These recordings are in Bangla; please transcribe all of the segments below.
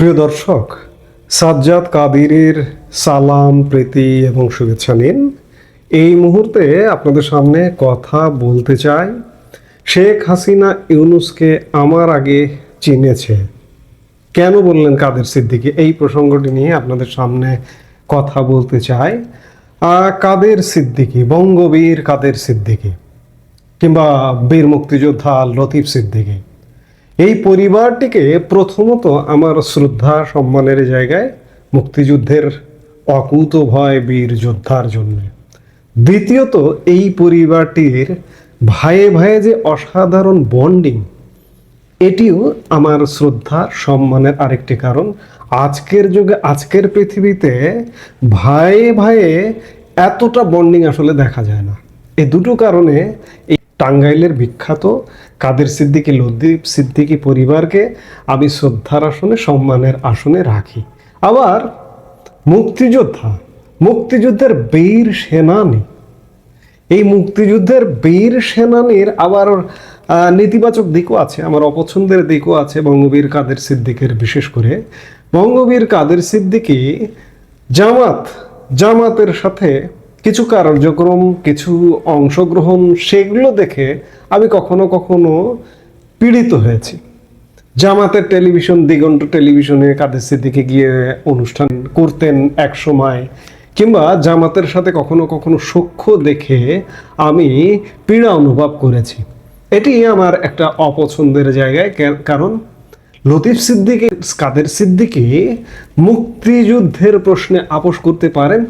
প্রিয় দর্শক, সাজ্জাদ কাদিরের সালাম, প্রীতি এবং শুভেচ্ছা নিন। এই মুহূর্তে আপনাদের সামনে কথা বলতে চাই, শেখ হাসিনা ইউনুসকে আমার আগে চিনেছে। কেন বললেন কাদের সিদ্দিকি? এই প্রসঙ্গটি নিয়ে আপনাদের সামনে কথা বলতে চাই। কাদের সিদ্দিকি? বঙ্গবীর কাদের সিদ্দিকি? কিংবা বীর মুক্তিযোদ্ধা লতিফ সিদ্দিকী? এই পরিবারটিকে প্রথমত আমার শ্রদ্ধা, সম্মানের জায়গায় মুক্তিযুদ্ধের অকুত ভয় বীর যোদ্ধার জন্য। দ্বিতীয়ত, এই পরিবারটির ভাইয়ে ভাইয়ে যে অসাধারণ বন্ডিং, এটিও আমার শ্রদ্ধা, সম্মানের আরেকটি কারণ। আজকের যুগে, আজকের পৃথিবীতে ভাইয়ে ভাইয়ে এতটা বন্ডিং আসলে দেখা যায় না। এই দুটো কারণে টাঙ্গাইলের বিখ্যাত কাদের সিদ্দিকী লদ্দীপ সিদ্দিকী পরিবারকে আমি শ্রদ্ধার আসনে, সম্মানের আসনে রাখি। আবার মুক্তিযোদ্ধা, মুক্তিযুদ্ধের বীর সেনানী। এই মুক্তিযুদ্ধের বীর সেনানীর আবার নেতিবাচক দিকও আছে, আমার অপছন্দের দিকও আছে বঙ্গবীর কাদের সিদ্দিকের। বিশেষ করে বঙ্গবীর কাদের সিদ্দিকি জামাত, জামাতের সাথে কিছু কার্যক্রম, কিছু অংশগ্রহণ, সেগুলো দেখে আমি কখনো কখনো পীড়িত হয়েছি। জামাতের টেলিভিশন, দিগন্ত টেলিভিশনে কাদের সিদ্দিকে গিয়ে অনুষ্ঠান করতেন এক সময়, কিংবা জামাতের সাথে কখনো কখনো সখ্য দেখে আমি পীড়া অনুভব করেছি। এটি আমার একটা অপছন্দের জায়গায় কারণ লতিফ সিদ্দিকি, কাদের সিদ্দিকি মুক্তিযুদ্ধের প্রশ্নে আপোষ করতে পারেন,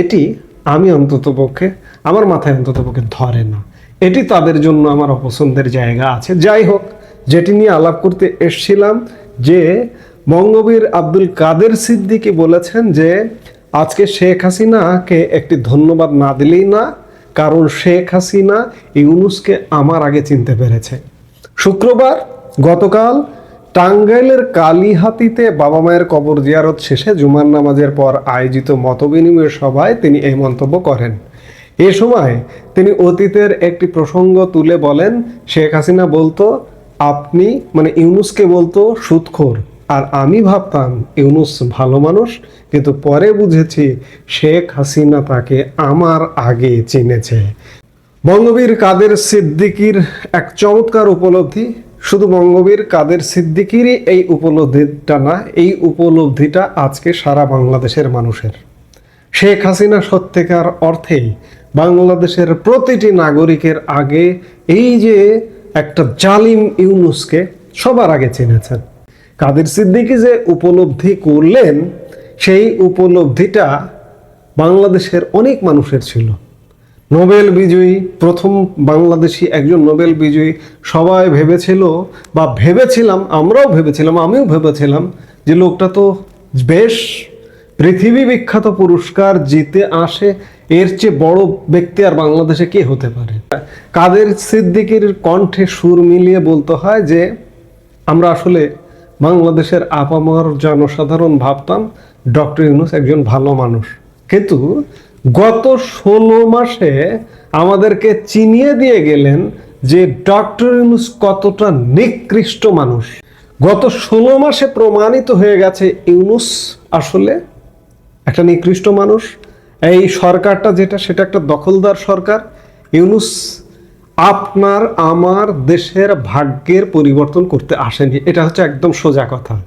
এটি আমি অন্ততপক্ষে আমার মাথায় অন্ততপক্ষে ধরে না। এটি তাদের জন্য আমার অপছন্দের জায়গা আছে। যাই হোক, যেটি নিয়ে আলাপ করতে এসছিলাম যে বঙ্গবীর আব্দুল কাদের সিদ্দিকি বলেছেন যে, আজকে শেখ হাসিনাকে একটি ধন্যবাদ না দিলেই না, কারণ শেখ হাসিনা ইউনুসকে আমার আগে চিনতে পেরেছে। শুক্রবার গতকাল টাঙ্গাইলের কালীহাতিতে বাবা মায়ের কবর জিয়ারত শেষে জুমার নামাজের পর আয়োজিত মতবিনিময় সভায় তিনি এই মন্তব্য করেন। এ সময় তিনি অতীতের একটি প্রসঙ্গ তুলে বলেন, শেখ হাসিনা বলতো, আপনি মানে ইউনুসকে বলতো সুৎখোর আর আমি ভাবতাম, ইউনুস ভালো মানুষ, কিন্তু পরে বুঝেছি, শেখ হাসিনা তাকে আমার আগে চিনেছে। বঙ্গবীর কাদের সিদ্দিকির এক চমৎকার উপলব্ধি শুধু বঙ্গবীর কাদের সিদ্দিকিরই এই উপলব্ধিটা না, এই উপলব্ধিটা আজকে সারা বাংলাদেশের মানুষের। শেখ হাসিনা সত্যিকার অর্থেই বাংলাদেশের প্রতিটি নাগরিকের আগে এই যে একটা জালিম ইউনুসকে সবার আগে চিনেছেন। কাদের সিদ্দিকি যে উপলব্ধি করলেন, সেই উপলব্ধিটা বাংলাদেশের অনেক মানুষের ছিল। নোবেল বিজয়ী, প্রথম বাংলাদেশি একজন নোবেল বিজয়ী। সবাই ভেবেছিল বা ভেবেছিলাম, আমরাও ভেবেছিলাম, আমিও ভেবেছিলাম যে লোকটা তো বেশ পৃথিবী বিখ্যাত পুরস্কার জিতে আসে, এর চেয়ে বড় ব্যক্তি আর বাংলাদেশে কে হতে পারে? কাদের সিদ্দিকির কণ্ঠে সুর মিলিয়ে বলতে হয় যে, আমরা আসলে বাংলাদেশের আপামর জনসাধারণ ভাবতাম ডক্টর ইউনুস একজন ভালো মানুষ। কিন্তু গত ষোলো মাসে আমাদেরকে চিনিয়ে দিয়ে গেলেন যে ডক্টর ইউনুস কতটা নিকৃষ্ট মানুষ। গত ষোলো মাসে প্রমাণিত হয়ে গেছে ইউনুস আসলে একটা নিকৃষ্ট মানুষ। এই সরকারটা যেটা, সেটা একটা দখলদার সরকার। ইউনুস আপনার, আমার দেশের ভাগ্যের পরিবর্তন করতে আসেনি। এটা হচ্ছে একদম সোজা কথা।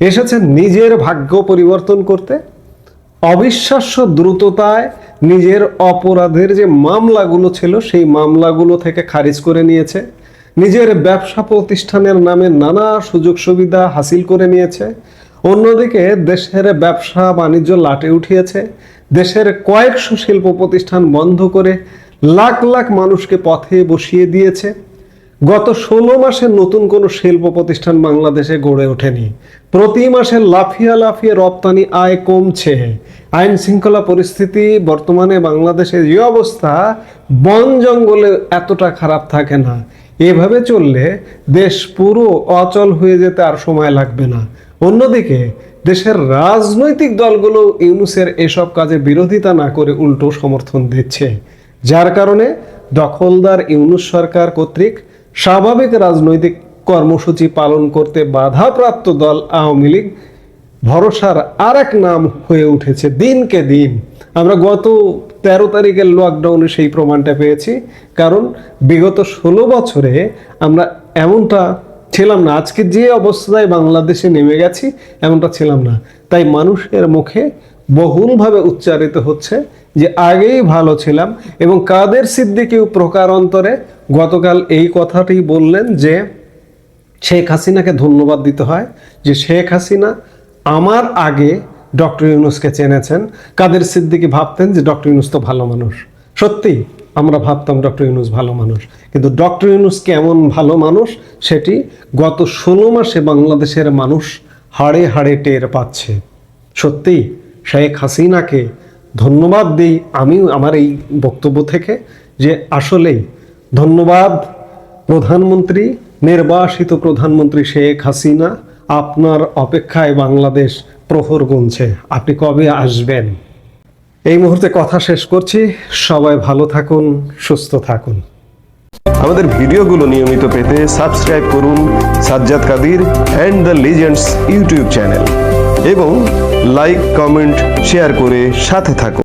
এসেছে নিজের ভাগ্য পরিবর্তন করতে। অবিশ্বাস্য দ্রুততায় নিজের অপরাধের যে মামলাগুলো ছিল, সেই মামলাগুলো থেকে খারিজ করে নিয়েছে। নিজের ব্যবসা প্রতিষ্ঠানের নামে নানা সুযোগ সুবিধা হাসিল করে নিয়েছে। অন্যদিকে দেশের ব্যবসা বাণিজ্য লাটে উঠিয়েছে। দেশের কয়েকশো শিল্প প্রতিষ্ঠান বন্ধ করে লাখ লাখ মানুষকে পথে বসিয়ে দিয়েছে। গত ষোলো মাসে নতুন কোনো শিল্প প্রতিষ্ঠান বাংলাদেশে গড়ে ওঠেনি। প্রতি মাসে লাফিয়ে লাফিয়ে রপ্তানি আয় কমছে। আইন শৃঙ্খলা পরিস্থিতি, বর্তমানে বাংলাদেশের যে অবস্থা, বন জঙ্গলে এতটা খারাপ থাকে না। এভাবে চললে দেশ পুরো অচল হয়ে যেতে আর সময় লাগবে না। অন্যদিকে, দেশের রাজনৈতিক দলগুলো ইউনুসের এসব কাজে বিরোধিতা না করে উল্টো সমর্থন দিচ্ছে। যার কারণে দখলদার ইউনুস সরকার কর্তৃক স্বাভাবিক রাজনৈতিক কর্মসূচি পালন করতে বাধাপ্রাপ্ত দল আওয়ামী লীগ ভরসার আর এক নাম হয়ে উঠেছে দিনকে দিন। আমরা গত তেরো তারিখের লকডাউনে সেই প্রমাণটা পেয়েছি। কারণ বিগত ষোলো বছরে আমরা এমনটা ছিলাম না। আজকে যে অবস্থায় বাংলাদেশে নেমে গেছি, এমনটা ছিলাম না। তাই মানুষের মুখে বহুলভাবে উচ্চারিত হচ্ছে যে আগেই ভালো ছিলাম এবং কাদের সিদ্দিকিও প্রকারান্তরে গতকাল এই কথাটি বললেন যে শেখ হাসিনাকে ধন্যবাদ দিতে হয়, যে শেখ হাসিনা আমার আগে ডক্টর ইউনুসকে চেনেছেন। কাদের সিদ্দিকি ভাবতেন যে ডক্টর ইউনুস তো ভালো মানুষ। সত্যি, আমরা ভাবতাম ডক্টর ইউনুস ভালো মানুষ। কিন্তু ডক্টর ইউনুস কেমন ভালো মানুষ, সেটি গত ষোলো মাসে বাংলাদেশের মানুষ হাড়ে হাড়ে টের পাচ্ছে। সত্যি, শেখ হাসিনাকে ধন্যবাদ দিই আমিও আমার এই বক্তব্য থেকে যে আসলেই ধন্যবাদ প্রধানমন্ত্রী, নির্বাসিত প্রধানমন্ত্রী শেখ হাসিনা আপনার অপেক্ষায় বাংলাদেশ প্রহর গুনছে। আপনি কবে আসবেন? এই মুহূর্তে কথা শেষ করছি। সবাই ভালো থাকুন, সুস্থ থাকুন। আমাদের ভিডিওগুলো নিয়মিত পেতে সাবস্ক্রাইব করুন Sajjad Kadir and the legends YouTube channel এবং লাইক, কমেন্ট, শেয়ার করে সাথে থাকুন।